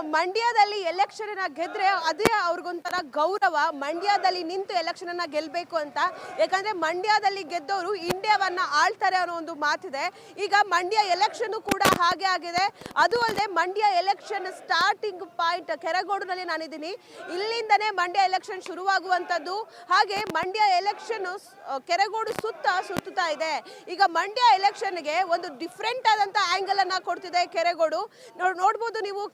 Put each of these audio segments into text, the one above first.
ಮಂಡ್ಯದಲ್ಲಿ ಎಲೆಕ್ಷನ್ ಗೆದ್ರೆ ಅದೇ ಅವ್ರಿಗೊಂಥರ ಗೌರವ, ಮಂಡ್ಯದಲ್ಲಿ ನಿಂತು ಎಲೆಕ್ಷನ್ ಅನ್ನ ಗೆಲ್ಬೇಕು ಅಂತ. ಯಾಕಂದ್ರೆ ಮಂಡ್ಯದಲ್ಲಿ ಗೆದ್ದವರು ಇಂಡಿಯಾವನ್ನ ಆಳ್ತಾರೆ ಅನ್ನೋ ಒಂದು ಮಾತಿದೆ. ಈಗ ಮಂಡ್ಯ ಎಲೆಕ್ಷನ್ ಕೂಡ ಹಾಗೆ ಆಗಿದೆ. ಅದು ಅಲ್ಲದೆ ಮಂಡ್ಯ ಎಲೆಕ್ಷನ್ ಸ್ಟಾರ್ಟಿಂಗ್ ಪಾಯಿಂಟ್ ಕೆರಗೋಡಿನಲ್ಲಿ ನಾನಿದ್ದೀನಿ. ಇಲ್ಲಿಂದನೇ ಮಂಡ್ಯ ಎಲೆಕ್ಷನ್ ಶುರುವಾಗುವಂಥದ್ದು. ಹಾಗೆ ಮಂಡ್ಯ ಎಲೆಕ್ಷನ್ ಕೆರಗೋಡು ಸುತ್ತ ಸುತ್ತಾ ಇದೆ. ಈಗ ಮಂಡ್ಯ ಎಲೆಕ್ಷನ್ಗೆ ಒಂದು ಡಿಫ್ರೆಂಟ್ ಆದಂತ ಆಂಗಲ್ ಅನ್ನ ಕೊಡ್ತಿದೆ ಕೆರೆಗೋಡು. ನೋಡ್- ನೋಡ್ಬೋದು ನೀವು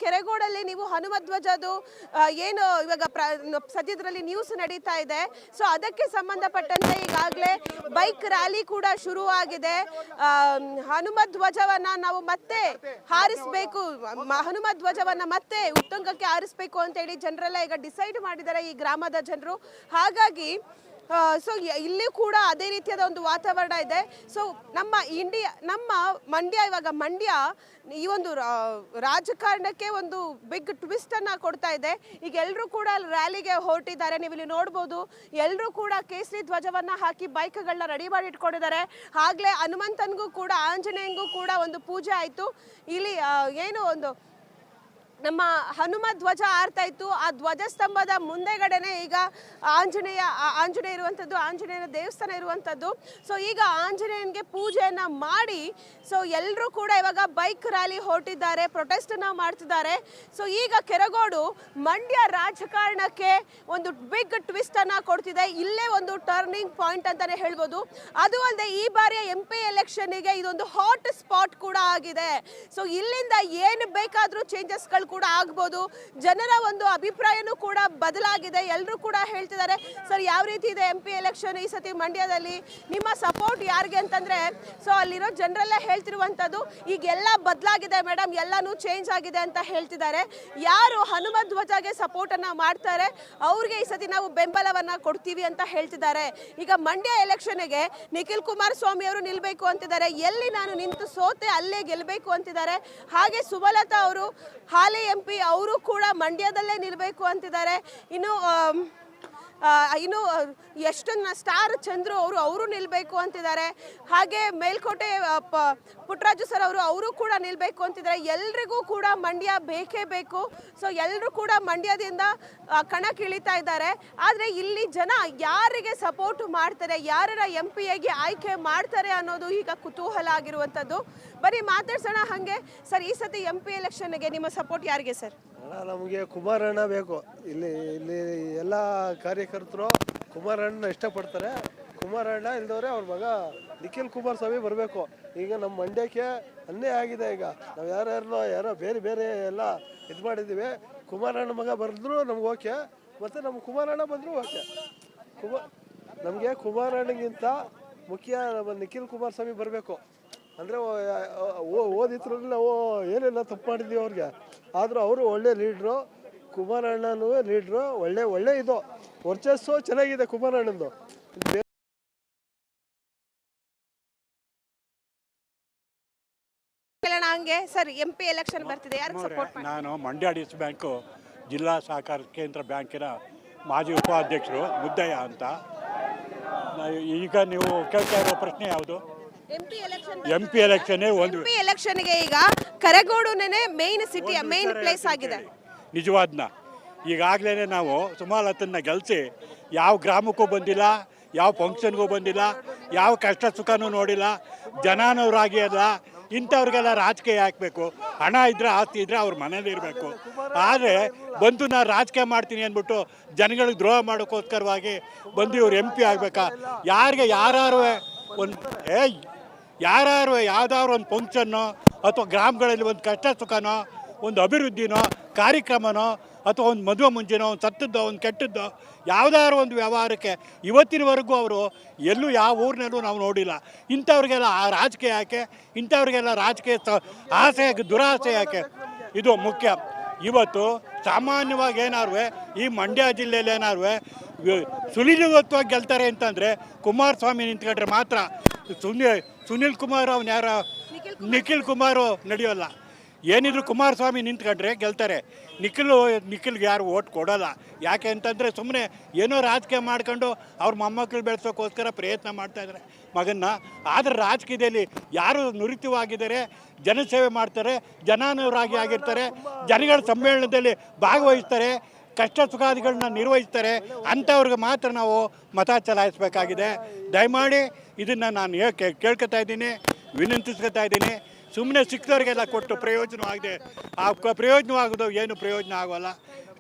ಕೆರೆಗೋಡಲ್ಲಿ ನೀವು ಹನುಮಧ್ವಜದು ಏನು ಇವಾಗ ಸದ್ಯದ್ರಲ್ಲಿ ನ್ಯೂಸ್ ನಡೀತಾ ಇದೆ. ಸೊ ಅದಕ್ಕೆ ಸಂಬಂಧಪಟ್ಟಂತೆ ಈಗಾಗಲೇ ಬೈಕ್ ರ್ಯಾಲಿ ಕೂಡ ಶುರುವಾಗಿದೆ. ಆ, ಹನುಮ ಧ್ವಜವನ್ನ ನಾವು ಮತ್ತೆ ಹಾರಿಸಬೇಕು ಹನುಮ ಧ್ವಜವನ್ನ ಮತ್ತೆ ಉತ್ತುಂಗಕ್ಕೆ ಹಾರಿಸಬೇಕು ಅಂತ ಹೇಳಿ ಜನರೆಲ್ಲ ಈಗ ಡಿಸೈಡ್ ಮಾಡಿದ್ದಾರೆ ಈ ಗ್ರಾಮದ ಜನರು. ಹಾಗಾಗಿ ಸೊ ಇಲ್ಲಿ ಕೂಡ ಅದೇ ರೀತಿಯಾದ ಒಂದು ವಾತಾವರಣ ಇದೆ. ಸೊ ನಮ್ಮ ಇಂಡಿಯಾ ನಮ್ಮ ಮಂಡ್ಯ, ಇವಾಗ ಮಂಡ್ಯ ಈ ಒಂದು ರಾಜಕಾರಣಕ್ಕೆ ಒಂದು ಬಿಗ್ ಟ್ವಿಸ್ಟ್ ಅನ್ನ ಕೊಡ್ತಾ ಇದೆ. ಈಗ ಎಲ್ಲರೂ ಕೂಡ ರ್ಯಾಲಿಗೆ ಹೊರಟಿದ್ದಾರೆ. ನೀವು ಇಲ್ಲಿ ನೋಡ್ಬೋದು ಎಲ್ಲರೂ ಕೂಡ ಕೇಸರಿ ಧ್ವಜವನ್ನ ಹಾಕಿ ಬೈಕ್ಗಳನ್ನ ರೆಡಿ ಮಾಡಿ ಇಟ್ಕೊಂಡಿದ್ದಾರೆ. ಆಗ್ಲೇ ಹನುಮಂತನಿಗೂ ಕೂಡ ಆಂಜನೇಯಂಗೂ ಕೂಡ ಒಂದು ಪೂಜೆ ಆಯಿತು. ಇಲ್ಲಿ ಏನು ಒಂದು ನಮ್ಮ ಹನುಮ ಧ್ವಜ ಆರ್ತಾ ಇತ್ತು. ಆ ಧ್ವಜಸ್ತಂಭದ ಮುಂದೆಗಡೆನೆ ಈಗ ಆಂಜನೇಯ ಆಂಜನೇಯ ಇರುವಂಥದ್ದು, ಆಂಜನೇಯನ ದೇವಸ್ಥಾನ ಇರುವಂಥದ್ದು. ಸೊ ಈಗ ಆಂಜನೇಯನಿಗೆ ಪೂಜೆಯನ್ನು ಮಾಡಿ ಸೊ ಎಲ್ಲರೂ ಕೂಡ ಇವಾಗ ಬೈಕ್ ರ್ಯಾಲಿ ಹೊರಟಿದ್ದಾರೆ ಪ್ರೊಟೆಸ್ಟ್ ಅನ್ನ ಮಾಡ್ತಿದ್ದಾರೆ. ಸೊ ಈಗ ಕೆರಗೋಡು ಮಂಡ್ಯ ರಾಜಕಾರಣಕ್ಕೆ ಒಂದು ಬಿಗ್ ಟ್ವಿಸ್ಟ್ ಅನ್ನ ಕೊಡ್ತಿದೆ. ಇಲ್ಲೇ ಒಂದು ಟರ್ನಿಂಗ್ ಪಾಯಿಂಟ್ ಅಂತಾನೆ ಹೇಳ್ಬೋದು. ಅದು ಅಲ್ಲದೆ ಈ ಬಾರಿಯ ಎಂ ಪಿ ಎಲೆಕ್ಷನ್ಗೆ ಇದೊಂದು ಹಾಟ್ ಸ್ಪಾಟ್ ಕೂಡ ಆಗಿದೆ. ಸೊ ಇಲ್ಲಿಂದ ಏನು ಬೇಕಾದರೂ ಚೇಂಜಸ್ಗಳು ಕೂಡ ಆಗ್ಬೋದು. ಜನರ ಒಂದು ಅಭಿಪ್ರಾಯನೂ ಕೂಡ ಬದಲಾಗಿದೆ. ಎಲ್ಲರೂ ಕೂಡ ಹೇಳ್ತಿದ್ದಾರೆ, ಸರ್, ಯಾವ ರೀತಿ ಇದೆ ಎಂ ಪಿ ಎಲೆಕ್ಷನ್ ಈ ಸತಿ ಮಂಡ್ಯದಲ್ಲಿ? ನಿಮ್ಮ ಸಪೋರ್ಟ್ ಯಾರಿಗೆ? ಅಂತಂದ್ರೆ ಸೊ ಅಲ್ಲಿರೋ ಜನರೆಲ್ಲ ಹೇಳ್ತಿರುವಂಥದ್ದು ಈಗ ಎಲ್ಲ ಬದಲಾಗಿದೆ ಮೇಡಮ್ ಎಲ್ಲನೂ ಚೇಂಜ್ ಆಗಿದೆ ಅಂತ ಹೇಳ್ತಿದ್ದಾರೆ. ಯಾರು ಹನುಮ ಧ್ವಜಗೆ ಸಪೋರ್ಟ್ ಅನ್ನ ಮಾಡ್ತಾರೆ, ಅವ್ರಿಗೆ ಈ ಸತಿ ನಾವು ಬೆಂಬಲವನ್ನ ಕೊಡ್ತೀವಿ ಅಂತ ಹೇಳ್ತಿದ್ದಾರೆ. ಈಗ ಮಂಡ್ಯ ಎಲೆಕ್ಷನ್ಗೆ ನಿಖಿಲ್ ಕುಮಾರಸ್ವಾಮಿ ಅವರು ನಿಲ್ಲಬೇಕು ಅಂತಿದ್ದಾರೆ. ಎಲ್ಲಿ ನಾನು ನಿಂತು ಸೋತೆ ಅಲ್ಲೇ ಗೆಲ್ಲಬೇಕು ಅಂತಿದ್ದಾರೆ. ಹಾಗೆ ಸುಮಲತಾ ಅವರು ಹಾಲಿ ಎಂ ಪಿ ಅವರು ಕೂಡ ಮಂಡ್ಯದಲ್ಲೇ ನಿಲ್ಬೇಕು ಅಂತಿದ್ದಾರೆ. ಇನ್ನು ಇನ್ನು ಎಷ್ಟೊಂದು ಸ್ಟಾರ್ ಚಂದ್ರು ಅವರು ಅವರು ನಿಲ್ಬೇಕು ಅಂತಿದ್ದಾರೆ. ಹಾಗೆ ಮೇಲ್ಕೋಟೆ ಪುಟ್ಟರಾಜು ಸರ್ ಅವರು ಅವರು ಕೂಡ ನಿಲ್ಬೇಕು ಅಂತಿದ್ದಾರೆ. ಎಲ್ರಿಗೂ ಕೂಡ ಮಂಡ್ಯ ಬೇಕೇ ಬೇಕು. ಸೊ ಎಲ್ಲರೂ ಕೂಡ ಮಂಡ್ಯದಿಂದ ಕಣಕ್ಕಿಳಿತಾ ಇದ್ದಾರೆ. ಆದರೆ ಇಲ್ಲಿ ಜನ ಯಾರಿಗೆ ಸಪೋರ್ಟ್ ಮಾಡ್ತಾರೆ ಯಾರರ ಎಂ ಪಿ ಎಗೆ ಆಯ್ಕೆ ಮಾಡ್ತಾರೆ ಅನ್ನೋದು ಈಗ ಕುತೂಹಲ ಆಗಿರುವಂಥದ್ದು. ಬರೀ ಮಾತಾಡ್ಸೋಣ ಹಾಗೆ. ಸರ್, ಈ ಸತಿ ಎಂ ಪಿ ಎಲೆಕ್ಷನ್ಗೆ ನಿಮ್ಮ ಸಪೋರ್ಟ್ ಯಾರಿಗೆ ಸರ್? ಅಣ್ಣ, ನಮಗೆ ಕುಮಾರಣ್ಣ ಬೇಕು. ಇಲ್ಲಿ ಇಲ್ಲಿ ಎಲ್ಲ ಕಾರ್ಯಕರ್ತರು ಕುಮಾರಣ್ಣ ಇಷ್ಟಪಡ್ತಾರೆ. ಕುಮಾರಣ್ಣ ಇಲ್ದವ್ರೆ ಅವ್ರ ಮಗ ನಿಖಿಲ್ ಕುಮಾರಸ್ವಾಮಿ ಬರಬೇಕು. ಈಗ ನಮ್ಮ ಮಂಡ್ಯಕ್ಕೆ ಅನ್ನೇ ಆಗಿದೆ ಈಗ. ನಾವು ಯಾರ್ಯಾರನ್ನೋ ಯಾರೋ ಬೇರೆ ಬೇರೆ ಎಲ್ಲ ಇದು ಮಾಡಿದ್ದೀವಿ. ಕುಮಾರಣ್ಣ ಮಗ ಬರೆದ್ರು ನಮ್ಗೆ ಓಕೆ. ಮತ್ತು ನಮ್ಮ ಕುಮಾರಣ್ಣ ಬಂದರೂ ಓಕೆ. ಕುಮಾರ್, ನಮಗೆ ಕುಮಾರಣ್ಣಗಿಂತ ಮುಖ್ಯ ನಮ್ಮ ನಿಖಿಲ್ ಕುಮಾರಸ್ವಾಮಿ ಬರಬೇಕು. ಅಂದರೆ ಓದಿದ್ರು ಓ ಏನೆಲ್ಲ ತಪ್ಪು ಮಾಡಿದ್ವಿ ಅವ್ರಿಗೆ. ಆದರೂ ಅವರು ಒಳ್ಳೆ ಲೀಡ್ರು ಕುಮಾರಣ್ಣನೂ ಲೀಡ್ರು ಒಳ್ಳೆ ಒಳ್ಳೆ ಇದು. ವರ್ಚಸ್ಸು ಚೆನ್ನಾಗಿದೆ ಕುಮಾರಣ್ಣಂದು. ಹಂಗೆ. ಸರ್ ಎಂ ಪಿ ಎಲೆಕ್ಷನ್ ಬರ್ತಿದೆ. ಯಾರಿಗೆ ಸಪೋರ್ಟ್ ಮಾಡಿ ನಾನು ಮಂಡ್ಯ ಡಿಸ್ ಬ್ಯಾಂಕು ಜಿಲ್ಲಾ ಸಹಕಾರ ಕೇಂದ್ರ ಬ್ಯಾಂಕಿನ ಮಾಜಿ ಉಪಾಧ್ಯಕ್ಷರು ಮುದ್ದಯ್ಯ ಅಂತ. ಈಗ ನೀವು ಕೇಳ್ತಾ ಇರೋ ಪ್ರಶ್ನೆ ಯಾವುದು? M P election M P ಎಲೆಕ್ಷನ್ನೇ ಒಂದು ಪಿ ಎಲೆಕ್ಷನ್ಗೆ ಈಗ ಕರಗೋಡುನೇ ಮೇನ್ ಸಿಟಿ ಮೇನ್ ಪ್ಲೇಸ್ ಆಗಿದೆ. ನಿಜವಾದ್ನ? ಈಗಾಗಲೇ ನಾವು ಸುಮಾಲತನ್ನ ಗೆಲ್ಲಿಸಿ ಯಾವ ಗ್ರಾಮಕ್ಕೂ ಬಂದಿಲ್ಲ ಯಾವ ಫಂಕ್ಷನ್ಗೂ ಬಂದಿಲ್ಲ ಯಾವ ಕಷ್ಟ ಸುಖನೂ ನೋಡಿಲ್ಲ ಜನಾನವರಾಗಿ ಅಲ್ಲ ಇಂಥವ್ರಿಗೆಲ್ಲ ರಾಜಕೀಯ ಹಾಕಬೇಕು. ಹಣ ಇದ್ರೆ ಆಸ್ತಿ ಇದ್ರೆ ಅವ್ರ ಮನೇಲಿ ಇರಬೇಕು. ಆದರೆ ಬಂದು ನಾನು ರಾಜಕೀಯ ಮಾಡ್ತೀನಿ ಅಂದ್ಬಿಟ್ಟು ಜನಗಳಿಗೆ ದ್ರೋಹ ಮಾಡೋಕ್ಕೋಸ್ಕರವಾಗಿ ಬಂದು ಇವ್ರು ಎಂ ಪಿ ಆಗಬೇಕಾ? ಯಾರಿಗೆ ಯಾರು ಒಂದು ಏ ಯಾರು ಯಾವ್ದಾದ್ರು ಒಂದು ಫಂಕ್ಷನ್ನೋ ಅಥವಾ ಗ್ರಾಮಗಳಲ್ಲಿ ಒಂದು ಕಷ್ಟ ಸುಖನೋ ಒಂದು ಅಭಿವೃದ್ಧಿನೋ, ಕಾರ್ಯಕ್ರಮನೋ ಅಥವಾ ಒಂದು ಮದುವೆ ಮುಂಚೆನೋ ಒಂದು ಸತ್ತದ್ದೋ, ಒಂದು ಕೆಟ್ಟದ್ದೋ, ಯಾವುದಾದ್ರು ಒಂದು ವ್ಯವಹಾರಕ್ಕೆ ಇವತ್ತಿನವರೆಗೂ ಅವರು ಎಲ್ಲೂ ಯಾವ ಊರಿನಲ್ಲೂ ನಾವು ನೋಡಿಲ್ಲ. ಇಂಥವ್ರಿಗೆಲ್ಲ ಆ ರಾಜಕೀಯ ಯಾಕೆ? ಇಂಥವ್ರಿಗೆಲ್ಲ ರಾಜಕೀಯ ಆಸೆ ಯಾಕೆ? ದುರಾಸೆ ಯಾಕೆ? ಇದು ಮುಖ್ಯ. ಇವತ್ತು ಸಾಮಾನ್ಯವಾಗಿ ಏನಾರುವೆ ಈ ಮಂಡ್ಯ ಜಿಲ್ಲೆಯಲ್ಲಿ ಏನಾರು ಸುಲಿಲಿವತ್ವಾಗಿ ಗೆಲ್ತಾರೆ ಅಂತಂದರೆ ಕುಮಾರಸ್ವಾಮಿ ನಿಂತ್ಕೊಂಡ್ರೆ ಮಾತ್ರ ಸುನಿ ಸುನಿಲ್ ಕುಮಾರ್ ಅವ್ನು ಯಾರ? ನಿಖಿಲ್ ಕುಮಾರು. ನಡೆಯೋಲ್ಲ. ಏನಿದ್ರು ಕುಮಾರಸ್ವಾಮಿ ನಿಂತ್ಕೊಂಡ್ರೆ ಗೆಲ್ತಾರೆ. ನಿಖಿಲ್ ನಿಖಿಲ್ಗೆ ಯಾರು ಓಟ್ ಕೊಡೋಲ್ಲ. ಯಾಕೆ ಅಂತಂದರೆ ಸುಮ್ಮನೆ ಏನೋ ರಾಜಕೀಯ ಮಾಡ್ಕೊಂಡು ಅವ್ರ ಮೊಮ್ಮಕ್ಕಳು ಬೆಳೆಸೋಕ್ಕೋಸ್ಕರ ಪ್ರಯತ್ನ ಮಾಡ್ತಾ ಇದಾರೆ ಮಗನ್ನ. ಆದ್ರೆ ರಾಜಕೀಯದಲ್ಲಿ ಯಾರು ನುರಿತವಾಗಿದ್ದಾರೆ ಜನಸೇವೆ ಮಾಡ್ತಾರೆ ಜನಾನುರಾಗಿ ಆಗಿರ್ತಾರೆ ಜನಗಳ ಸಮ್ಮೇಳನದಲ್ಲಿ ಭಾಗವಹಿಸ್ತಾರೆ. ಕಷ್ಟ ಸುಖಾದಿಗಳನ್ನ ನಿರ್ವಹಿಸ್ತಾರೆ, ಅಂಥವ್ರಿಗೆ ಮಾತ್ರ ನಾವು ಮತ ಚಲಾಯಿಸಬೇಕಾಗಿದೆ. ದಯಮಾಡಿ ಇದನ್ನು ನಾನು ಹೇಳಿ ಕೇಳ್ಕೊತಾ ಇದ್ದೀನಿ, ವಿನಂತಿಸ್ಕೊತಾ ಇದ್ದೀನಿ. ಸುಮ್ಮನೆ ಸಿಕ್ಕಿದವ್ರಿಗೆಲ್ಲ ಕೊಟ್ಟು ಪ್ರಯೋಜನವಾಗಿದೆ. ಆ ಪ್ರಯೋಜನವಾಗೋದು ಏನು ಪ್ರಯೋಜನ ಆಗೋಲ್ಲ.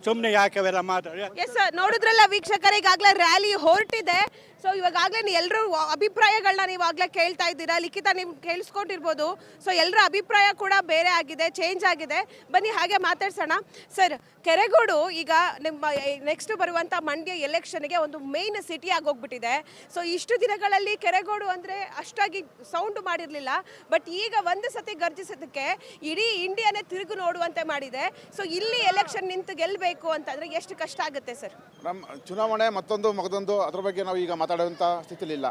ಸುಮ್ಮನೆ ಯಾಕೆ ಅವೆಲ್ಲ ಮಾತಾಡಿ? ಎಸ್ ನೋಡಿದ್ರಲ್ಲ ವೀಕ್ಷಕರಿಗಾಗಲೇ ರ್ಯಾಲಿ ಹೊರಟಿದೆ. ಸೊ ಇವಾಗಲೇ ಎಲ್ಲರೂ ಅಭಿಪ್ರಾಯಗಳನ್ನ ನೀವು ಆಗ್ಲೇ ಕೇಳ್ತಾ ಇದ್ದೀರಾ? ಲಿಖಿತ ನಿಮ್ಗೆ ಕೇಳಿಸ್ಕೊಂಡಿರ್ಬೋದು. ಸೊ ಎಲ್ಲರ ಅಭಿಪ್ರಾಯ ಕೂಡ ಬೇರೆ ಆಗಿದೆ ಚೇಂಜ್ ಆಗಿದೆ. ಬನ್ನಿ, ಹಾಗೆ ಮಾತಾಡ್ಸೋಣ. ಸರ್ ಕೆರೆಗೋಡು ಈಗ ನಿಮ್ಮ ನೆಕ್ಸ್ಟ್ ಬರುವಂಥ ಮಂಡ್ಯ ಎಲೆಕ್ಷನ್ಗೆ ಒಂದು ಮೇನ್ ಸಿಟಿ ಆಗೋಗ್ಬಿಟ್ಟಿದೆ. ಸೊ ಇಷ್ಟು ದಿನಗಳಲ್ಲಿ ಕೆರೆಗೋಡು ಅಂದರೆ ಅಷ್ಟಾಗಿ ಸೌಂಡ್ ಮಾಡಿರಲಿಲ್ಲ. ಬಟ್ ಈಗ ಒಂದು ಸತಿ ಗರ್ಜಿಸೋದಕ್ಕೆ ಇಡೀ ಇಂಡಿಯಾನೇ ತಿರುಗು ನೋಡುವಂತೆ ಮಾಡಿದೆ. ಸೊ ಇಲ್ಲಿ ಎಲೆಕ್ಷನ್ ನಿಂತು ಗೆಲ್ಲಬೇಕು ಅಂತಂದ್ರೆ ಎಷ್ಟು ಕಷ್ಟ ಆಗುತ್ತೆ ಸರ್ ನಮ್ಮ ಚುನಾವಣೆ ಮತ್ತೊಂದು ಮಗದೊಂದು, ಅದ್ರ ಬಗ್ಗೆ ನಾವು ಈಗ ಮಾತಾಡುವಂಥ ಸ್ಥಿತಿಲಿಲ್ಲ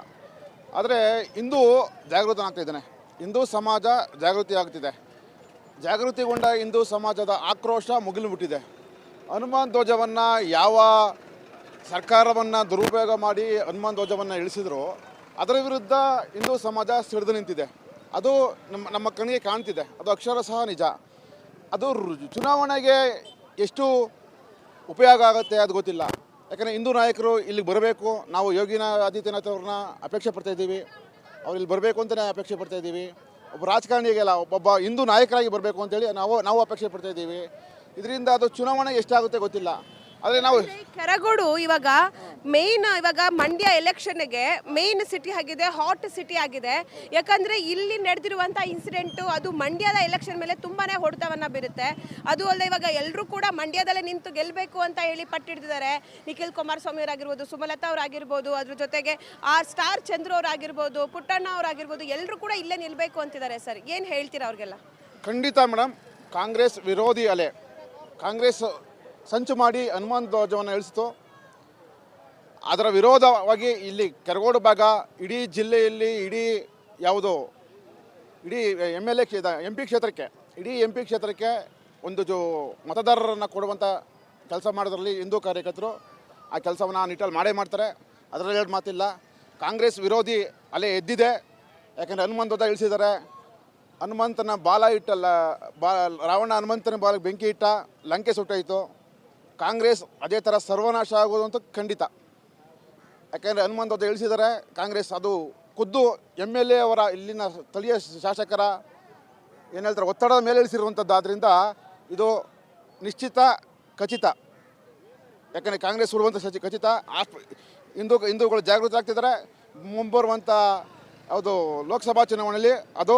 ಆದರೆ ಹಿಂದೂ ಜಾಗೃತನಾಗ್ತಾ ಇದ್ದಾನೆ. ಹಿಂದೂ ಸಮಾಜ ಜಾಗೃತಿ ಆಗ್ತಿದೆ ಜಾಗೃತಿಗೊಂಡ ಹಿಂದೂ ಸಮಾಜದ ಆಕ್ರೋಶ ಮುಗಿಲುಬಿಟ್ಟಿದೆ. ಹನುಮಾನ್ ಧ್ವಜವನ್ನು ಯಾವ ಸರ್ಕಾರವನ್ನು ದುರುಪಯೋಗ ಮಾಡಿ ಹನುಮಾನ್ ಧ್ವಜವನ್ನು ಇಳಿಸಿದ್ರು, ಅದರ ವಿರುದ್ಧ ಹಿಂದೂ ಸಮಾಜ ಸಿಡಿದು ನಿಂತಿದೆ. ಅದು ನಮ್ಮ ನಮ್ಮ ಕಣ್ಣಿಗೆ ಕಾಣ್ತಿದೆ. ಅದು ಅಕ್ಷರ ಸಹ ನಿಜ. ಅದು ಚುನಾವಣೆಗೆ ಎಷ್ಟು ಉಪಯೋಗ ಆಗುತ್ತೆ ಅದು ಗೊತ್ತಿಲ್ಲ. ಯಾಕಂದರೆ ಹಿಂದೂ ನಾಯಕರು ಇಲ್ಲಿಗೆ ಬರಬೇಕು. ನಾವು ಯೋಗಿನ ಆದಿತ್ಯನಾಥ್ ಅವ್ರನ್ನ ಅಪೇಕ್ಷೆ ಪಡ್ತಾ ಇದ್ದೀವಿ. ಅವ್ರು ಇಲ್ಲಿ ಬರಬೇಕು ಅಂತಲೇ ಅಪೇಕ್ಷೆ ಪಡ್ತಾ ಇದ್ದೀವಿ. ಒಬ್ಬ ರಾಜಕಾರಣಿಗೆಲ್ಲ ಒಬ್ಬ ಹಿಂದೂ ನಾಯಕರಾಗಿ ಬರಬೇಕು ಅಂತೇಳಿ ನಾವು ನಾವು ಅಪೇಕ್ಷೆ ಪಡ್ತಾ ಇದ್ದೀವಿ. ಇದರಿಂದ ಅದು ಚುನಾವಣೆ ಎಷ್ಟಾಗುತ್ತೆ ಗೊತ್ತಿಲ್ಲ. ಆದರೆ ನಾವು ಕೆರಗೋಡು ಇವಾಗ ಮೇನ್ ಇವಾಗ ಮಂಡ್ಯ ಎಲೆಕ್ಷನ್ಗೆ ಮೇನ್ ಸಿಟಿ ಆಗಿದೆ ಹಾಟ್ ಸಿಟಿ ಆಗಿದೆ. ಯಾಕಂದ್ರೆ ಇಲ್ಲಿ ನಡೆದಿರುವಂಥ ಇನ್ಸಿಡೆಂಟು ಅದು ಮಂಡ್ಯದ ಎಲೆಕ್ಷನ್ ಮೇಲೆ ತುಂಬಾನೇ ಹೊಡೆತವನ್ನ ಬೀರುತ್ತೆ ಅದು ಅಲ್ಲದೆ ಇವಾಗ ಎಲ್ಲರೂ ಕೂಡ ಮಂಡ್ಯದಲ್ಲೇ ನಿಂತು ಗೆಲ್ಲಬೇಕು ಅಂತ ಹೇಳಿ ಪಟ್ಟಿಡ್ತಿದ್ದಾರೆ. ನಿಖಿಲ್ ಕುಮಾರಸ್ವಾಮಿ ಅವರಾಗಿರ್ಬೋದು ಸುಮಲತಾ ಅವರಾಗಿರ್ಬೋದು ಅದ್ರ ಜೊತೆಗೆ ಆ ಸ್ಟಾರ್ ಚಂದ್ರು ಅವರಾಗಿರ್ಬೋದು ಪುಟ್ಟಣ್ಣ ಅವರಾಗಿರ್ಬೋದು ಎಲ್ಲರೂ ಕೂಡ ಇಲ್ಲೇ ನಿಲ್ಬೇಕು ಅಂತಿದ್ದಾರೆ ಸರ್. ಏನು ಹೇಳ್ತೀರಾ ಅವ್ರಿಗೆಲ್ಲ? ಖಂಡಿತ ಮೇಡಮ್ ಕಾಂಗ್ರೆಸ್ ವಿರೋಧಿ ಅಲೆ. ಕಾಂಗ್ರೆಸ್ ಸಂಚು ಮಾಡಿ ಹನುಮಾನ್ ಧ್ವಜವನ್ನು ಇಳಿಸಿತು ಅದರ ವಿರೋಧವಾಗಿ ಇಲ್ಲಿ ಕೆರಗೋಡು ಭಾಗ, ಇಡೀ ಜಿಲ್ಲೆಯಲ್ಲಿ ಇಡೀ ಯಾವುದು, ಇಡೀ ಎಂ ಎಲ್ ಎ ಕ್ಷೇತ್ರ ಎಂ ಪಿ ಕ್ಷೇತ್ರಕ್ಕೆ, ಇಡೀ ಎಂ ಪಿ ಕ್ಷೇತ್ರಕ್ಕೆ ಒಂದು ಜೋ ಮತದಾರರನ್ನು ಕೊಡುವಂಥ ಕೆಲಸ ಮಾಡೋದ್ರಲ್ಲಿ ಹಿಂದೂ ಕಾರ್ಯಕರ್ತರು ಆ ಕೆಲಸವನ್ನು ನಿಟ್ಟಲ್ಲಿ ಮಾಡೇ ಮಾಡ್ತಾರೆ. ಅದರಲ್ಲಿ ಎರಡು ಮಾತಿಲ್ಲ. ಕಾಂಗ್ರೆಸ್ ವಿರೋಧಿ ಅಲೆ ಎದ್ದಿದೆ. ಯಾಕೆಂದರೆ ಹನುಮಂತ ಧ್ವಜ ಇಳಿಸಿದ್ದಾರೆ ಹನುಮಂತನ ಬಾಲ ಇಟ್ಟಲ್ಲ ಬಾ, ರಾವಣ ಹನುಮಂತನ ಬಾಲಕ್ಕೆ ಬೆಂಕಿ ಇಟ್ಟ ಲಂಕೆ ಸುಟ್ಟೋಯ್ತು. ಕಾಂಗ್ರೆಸ್ ಅದೇ ಥರ ಸರ್ವನಾಶ ಆಗೋದು ಅಂತ ಖಂಡಿತ. ಯಾಕೆಂದರೆ ಹನುಮಂತ ಅವರು ಇಳಿಸಿದ್ದಾರೆ ಕಾಂಗ್ರೆಸ್ ಅದು ಖುದ್ದು ಎಂ ಎಲ್ ಎ ಅವರ ಇಲ್ಲಿನ ಸ್ಥಳೀಯ ಶಾಸಕರ ಏನು ಹೇಳ್ತಾರೆ ಒತ್ತಡದ ಮೇಲೆ ಇಳಿಸಿರುವಂಥದ್ದು. ಇದು ನಿಶ್ಚಿತ ಖಚಿತ. ಯಾಕಂದರೆ ಕಾಂಗ್ರೆಸ್ ಉರುವಂಥ ಸಚಿ ಖಚಿತ. ಆಸ್ಪ, ಹಿಂದೂ, ಹಿಂದೂಗಳು ಜಾಗೃತ ಆಗ್ತಿದ್ದಾರೆ ಮುಂಬರುವಂಥ ಅದು ಲೋಕಸಭಾ ಚುನಾವಣೆಯಲ್ಲಿ ಅದು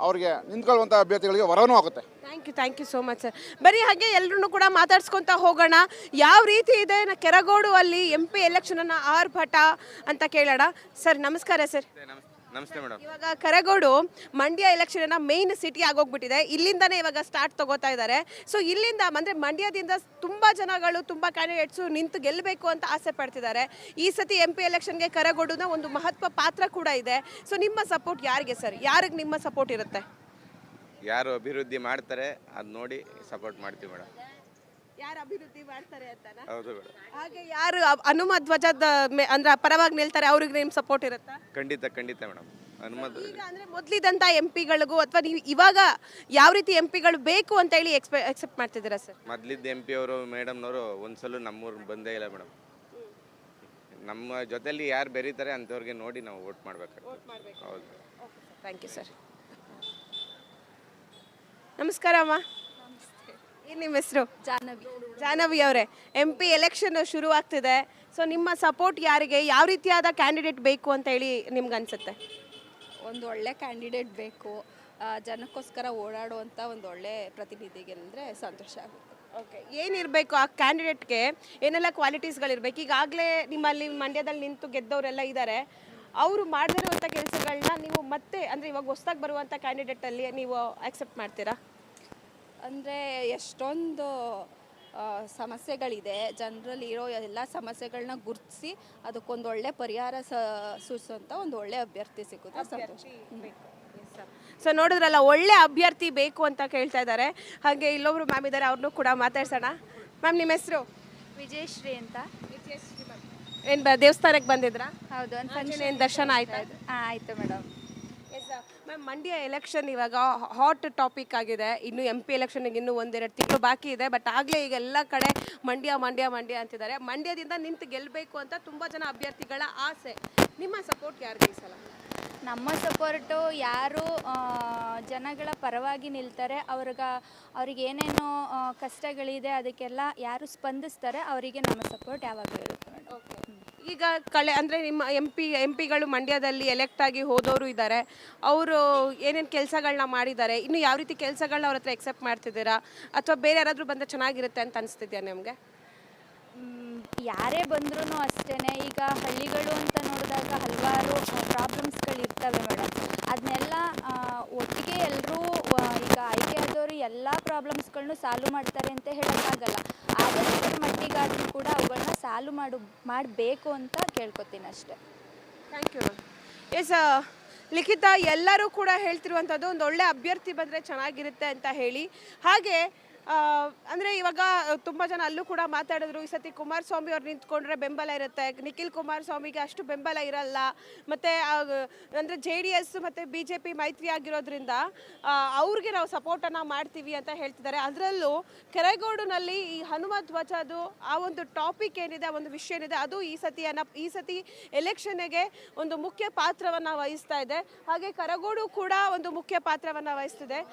ಅವರಿಗೆ ನಿಂತ್ಕೊಳ್ಳುವಂಥ ಅಭ್ಯರ್ಥಿಗಳಿಗೆ ವರವೂ ಆಗುತ್ತೆ. Thank you thank you so much sir ಬರೀ ಹಾಗೆ ಎಲ್ಲರೂ ಕೂಡ ಮಾತಾಡ್ಸ್ಕೊಂತ ಹೋಗೋಣ. ಯಾವ ರೀತಿ ಇದೆ ನ- ಕೆರಗೋಡು ಅಲ್ಲಿ ಎಂ ಪಿ ಎಲೆಕ್ಷನ್ ಆರ್ಭಟ ಅಂತ ಕೇಳೋಣ. ಸರ್ ನಮಸ್ಕಾರ ಸರ್ ನಮಸ್ತೆ ಮೇಡಮ್ ಇವಾಗ Keragodu Mandya election main city ಆಗೋಗ್ಬಿಟ್ಟಿದೆ. ಇಲ್ಲಿಂದಾನೇ ಇವಾಗ ಸ್ಟಾರ್ಟ್ ತಗೋತಾ ಇದ್ದಾರೆ. ಸೊ ಇಲ್ಲಿಂದ ಅಂದ್ರೆ ಮಂಡ್ಯದಿಂದ ತುಂಬಾ ಜನಗಳು ತುಂಬಾ ಕ್ಯಾಂಡಿಡೇಟ್ಸು ನಿಂತು ಗೆಲ್ಲಬೇಕು ಅಂತ ಆಸೆ ಪಡ್ತಿದ್ದಾರೆ. ಈ ಸತಿ ಎಂ ಪಿ ಎಲೆಕ್ಷನ್ಗೆ ಕರಗೋಡುನ ಒಂದು ಮಹತ್ವ ಪಾತ್ರ ಕೂಡ ಇದೆ. ಸೊ ನಿಮ್ಮ ಸಪೋರ್ಟ್ ಯಾರಿಗೆ ಸರ್ ಯಾರಿಗೆ ನಿಮ್ಮ ಸಪೋರ್ಟ್ ಇರುತ್ತೆ? ಯಾರು ಅಭಿವೃದ್ಧಿ ಮಾಡ್ತಾರೆ ಅದು ನೋಡಿ ಸಪೋರ್ಟ್ ಮಾಡ್ತೀವಿ ಮೇಡಮ್ ಯಾರು ಅಭಿವೃದ್ಧಿ ಮಾಡ್ತಾರೆ ಅಂತ ಹೌದು ಮೇಡಮ್ ಹಾಗೆ ಯಾರು ಅ- ಹನುಮ ಧ್ವಜದ ಮೇ- ಅಂದ್ರೆ ಪರವಾಗಿ ನಿಲ್ತಾರೆ ಅವ್ರಿಗೆ ನಿಮ್ ಸಪೋರ್ಟ್ ಇರುತ್ತಾ? ಖಂಡಿತ ಖಂಡಿತ ಮೇಡಮ್ ಹನುಮಂತ ಈಗ ಅಂದ್ರೆ ಮೊದ್ಲಿದಂತ ಎಂ ಪಿಗಳಿಗೂ ಅಥವಾ ನೀವು ಇವಾಗ ಯಾವ ರೀತಿ ಎಂ ಪಿಗಳು ಬೇಕು ಅಂತ ಹೇಳಿ ಎಕ್ಸ್ಪೆ ಎಕ್ಸೆಪ್ಟ್ ಮಾಡ್ತಿದ್ದೀರಾ ಸರ್? ಮೊದ್ಲಿದ್ದ ಎಂ ಪಿ ಅವರು ಮೇಡಮ್ನವರು ಒಂದ್ಸಲ ನಮ್ಮೂರ್ ಬಂದೇ ಇಲ್ಲ ಮೇಡಮ್ ನಮ್ಮ ಜೊತೆಲಿ ಯಾರು ಬೆರೀತಾರೆ ಅಂಥವ್ರಿಗೆ ನೋಡಿ ನಾವು ವೋಟ್ ಮಾಡ್ಬೇಕು ಹೌದು. ಥ್ಯಾಂಕ್ ಯು ಸರ್ ನಮಸ್ಕಾರ ಅಮ್ಮ. ಏನು ನಿಮ್ಮ ಹೆಸರು? ಜಾಹ್ನವಿ. ಜಾಹ್ನವಿ ಅವರೇ. ಎಂ ಪಿ ಎಲೆಕ್ಷನ್ ಶುರುವಾಗ್ತಿದೆ. ಸೊ ನಿಮ್ಮ ಸಪೋರ್ಟ್ ಯಾರಿಗೆ? ಯಾವ ರೀತಿಯಾದ ಕ್ಯಾಂಡಿಡೇಟ್ ಬೇಕು ಅಂತ ಹೇಳಿ ನಿಮ್ಗೆ ಅನ್ಸುತ್ತೆ? ಒಂದು ಒಳ್ಳೆ ಕ್ಯಾಂಡಿಡೇಟ್ ಬೇಕು. ಆ, ಜನಕ್ಕೋಸ್ಕರ ಓಡಾಡುವಂಥ ಒಂದು ಒಳ್ಳೆ ಪ್ರತಿನಿಧಿಗೆ ಅಂದರೆ ಸಂತೋಷ ಆಗುತ್ತೆ. ಓಕೆ ಏನಿರಬೇಕು ಆ ಕ್ಯಾಂಡಿಡೇಟ್ಗೆ ಏನೆಲ್ಲ ಕ್ವಾಲಿಟೀಸ್ಗಳಿರ್ಬೇಕು ಈಗಾಗಲೇ ನಿಮ್ಮಲ್ಲಿ ಮಂಡ್ಯದಲ್ಲಿ ನಿಂತು ಗೆದ್ದವರೆಲ್ಲ ಇದ್ದಾರೆ ಅವರು ಮಾಡದಿರುವಂಥ ಕೆಲಸಗಳನ್ನ ನೀವು ಮತ್ತೆ ಅಂದರೆ ಇವಾಗ ಹೊಸ್ದಾಗಿ ಬರುವಂಥ ಕ್ಯಾಂಡಿಡೇಟಲ್ಲಿ ನೀವು ಆಕ್ಸೆಪ್ಟ್ ಮಾಡ್ತೀರಾ? ಅಂದರೆ ಎಷ್ಟೊಂದು ಸಮಸ್ಯೆಗಳಿದೆ. ಜನರಲ್ಲಿ ಇರೋ ಎಲ್ಲ ಸಮಸ್ಯೆಗಳನ್ನ ಗುರುತಿಸಿ ಅದಕ್ಕೊಂದು ಒಳ್ಳೆ ಪರಿಹಾರ ಸ ಸೂಚಿಸುವಂಥ ಒಂದು ಒಳ್ಳೆ ಅಭ್ಯರ್ಥಿ ಸಿಗುತ್ತೆ ಸಂತೋಷ. ಸೊ ನೋಡಿದ್ರಲ್ಲ ಒಳ್ಳೆ ಅಭ್ಯರ್ಥಿ ಬೇಕು ಅಂತ ಕೇಳ್ತಾ ಇದ್ದಾರೆ ಹಾಗೆ ಇಲ್ಲೊಬ್ರು ಮ್ಯಾಮ್ ಇದ್ದಾರೆ ಅವ್ರನ್ನೂ ಕೂಡ ಮಾತಾಡ್ಸೋಣ. ಮ್ಯಾಮ್ ನಿಮ್ಮ ಹೆಸರು? ವಿಜಯಶ್ರೀ ಅಂತ. ವಿಜಯಶ್ರೀ ಏನು ದೇವಸ್ಥಾನಕ್ಕೆ ಬಂದಿದ್ರಾ? ಹೌದು ದರ್ಶನ ಆಯ್ತಾ? ಹಾಂ ಆಯಿತು ಮೇಡಮ್ ಮ್ಯಾಮ್ ಮಂಡ್ಯ ಎಲೆಕ್ಷನ್ ಇವಾಗ ಹಾಟ್ ಟಾಪಿಕ್ ಆಗಿದೆ. ಇನ್ನು ಎಂ ಪಿ ಎಲೆಕ್ಷನ್ಗೆ ಇನ್ನೂ ಒಂದೆರಡು ತಿಂಗಳು ಬಾಕಿ ಇದೆ. ಬಟ್ ಆಗಲೇ ಈಗ ಎಲ್ಲ ಕಡೆ ಮಂಡ್ಯ ಮಂಡ್ಯ ಮಂಡ್ಯ ಅಂತಿದ್ದಾರೆ. ಮಂಡ್ಯದಿಂದ ನಿಂತು ಗೆಲ್ಲಬೇಕು ಅಂತ ತುಂಬ ಜನ ಅಭ್ಯರ್ಥಿಗಳ ಆಸೆ. ನಿಮ್ಮ ಸಪೋರ್ಟ್ ಯಾರಿಗೆ ಈ ನಮ್ಮ ಸಪೋರ್ಟು ಯಾರು ಜನಗಳ ಪರವಾಗಿ ನಿಲ್ತಾರೆ. ಅವ್ರಿಗೆ ಅವ್ರಿಗೆ ಏನೇನು ಆ, ಕಷ್ಟಗಳಿದೆ ಅದಕ್ಕೆಲ್ಲ ಯಾರು ಸ್ಪಂದಿಸ್ತಾರೆ ಅವರಿಗೆ ನಮ್ಮ ಸಪೋರ್ಟ್ ಯಾವಾಗಲೂ ಈಗ ಕಳೆ ಅಂದರೆ ನಿಮ್ಮ ಎಂ ಪಿ ಎಂ ಪಿಗಳು ಮಂಡ್ಯದಲ್ಲಿ ಎಲೆಕ್ಟ್ ಆಗಿ ಹೋದವರು ಇದ್ದಾರೆ. ಅವರು ಏನೇನು ಕೆಲಸಗಳನ್ನ ಮಾಡಿದ್ದಾರೆ? ಇನ್ನು ಯಾವ ರೀತಿ ಕೆಲಸಗಳನ್ನ ಅವ್ರ ಹತ್ರ ಎಕ್ಸೆಪ್ಟ್ ಮಾಡ್ತಿದ್ದೀರಾ? ಅಥವಾ ಬೇರೆ ಯಾರಾದರೂ ಬಂದರೆ ಚೆನ್ನಾಗಿರುತ್ತೆ ಅಂತ ಅನಿಸ್ತಿದ್ಯಾ ನಿಮಗೆ? ಯಾರೇ ಬಂದ್ರೂ ಅಷ್ಟೇ ಈಗ ಹಳ್ಳಿಗಳು ಅಂತ ನೋಡಿದಾಗ ಹಲವಾರು ಪ್ರಾಬ್ಲಮ್ಸ್ಗಳು ಇರ್ತವೆ ಮೇಡಮ್ ಅದನ್ನೆಲ್ಲ ಒಟ್ಟಿಗೆ ಎಲ್ಲರೂ ಈಗ ಆಯ್ಕೆ ಆದವರು ಎಲ್ಲ ಪ್ರಾಬ್ಲಮ್ಸ್ಗಳನ್ನೂ ಸಾಲ್ವ್ ಮಾಡ್ತಾರೆ ಅಂತ ಹೇಳೋಕ್ಕಾಗಲ್ಲ ಆದಷ್ಟು ಮಟ್ಟಿಗಾದರೂ ಕೂಡ ಅವುಗಳನ್ನ ಸಾಲ್ವ್ ಮಾಡು, ಮಾಡಬೇಕು ಅಂತ ಕೇಳ್ಕೊತೀನಿ ಅಷ್ಟೇ. ಥ್ಯಾಂಕ್ ಯು ಎಸ್ ಲಿಖಿತ, ಎಲ್ಲರೂ ಕೂಡ ಹೇಳ್ತಿರುವಂಥದ್ದು ಒಂದು ಒಳ್ಳೆ ಅಭ್ಯರ್ಥಿ ಬಂದರೆ ಚೆನ್ನಾಗಿರುತ್ತೆ ಅಂತ ಹೇಳಿ. ಹಾಗೆ ಅಂದ್ರೆ ಇವಾಗ ತುಂಬ ಜನ ಅಲ್ಲೂ ಕೂಡ ಮಾತಾಡಿದ್ರು, ಈ ಸತಿ ಕುಮಾರಸ್ವಾಮಿ ಅವ್ರು ನಿಂತ್ಕೊಂಡ್ರೆ ಬೆಂಬಲ ಇರುತ್ತೆ. ನಿಖಿಲ್ ಕುಮಾರಸ್ವಾಮಿಗೆ ಅಷ್ಟು ಬೆಂಬಲ ಇರಲ್ಲ. ಮತ್ತೆ ಅಂದರೆ ಜೆ ಡಿ ಎಸ್ ಮತ್ತೆ ಬಿ ಜೆ ಪಿ ಮೈತ್ರಿ ಆಗಿರೋದ್ರಿಂದ ಅವ್ರಿಗೆ ನಾವು ಸಪೋರ್ಟನ್ನು ಮಾಡ್ತೀವಿ ಅಂತ ಹೇಳ್ತಿದ್ದಾರೆ. ಅದರಲ್ಲೂ ಕೆರೆಗೋಡಿನಲ್ಲಿ ಈ ಹನುಮ ಧ್ವಜದು ಆ ಒಂದು ಟಾಪಿಕ್ ಏನಿದೆ ಒಂದು ವಿಷಯ ಏನಿದೆ, ಅದು ಈ ಸತಿಯನ್ನು ಈ ಸತಿ ಎಲೆಕ್ಷನ್ಗೆ ಒಂದು ಮುಖ್ಯ ಪಾತ್ರವನ್ನು ವಹಿಸ್ತಾ ಇದೆ. ಹಾಗೆ ಕರಗೋಡು ಕೂಡ ಒಂದು ಮುಖ್ಯ ಪಾತ್ರವನ್ನು ವಹಿಸ್ತಿದೆ.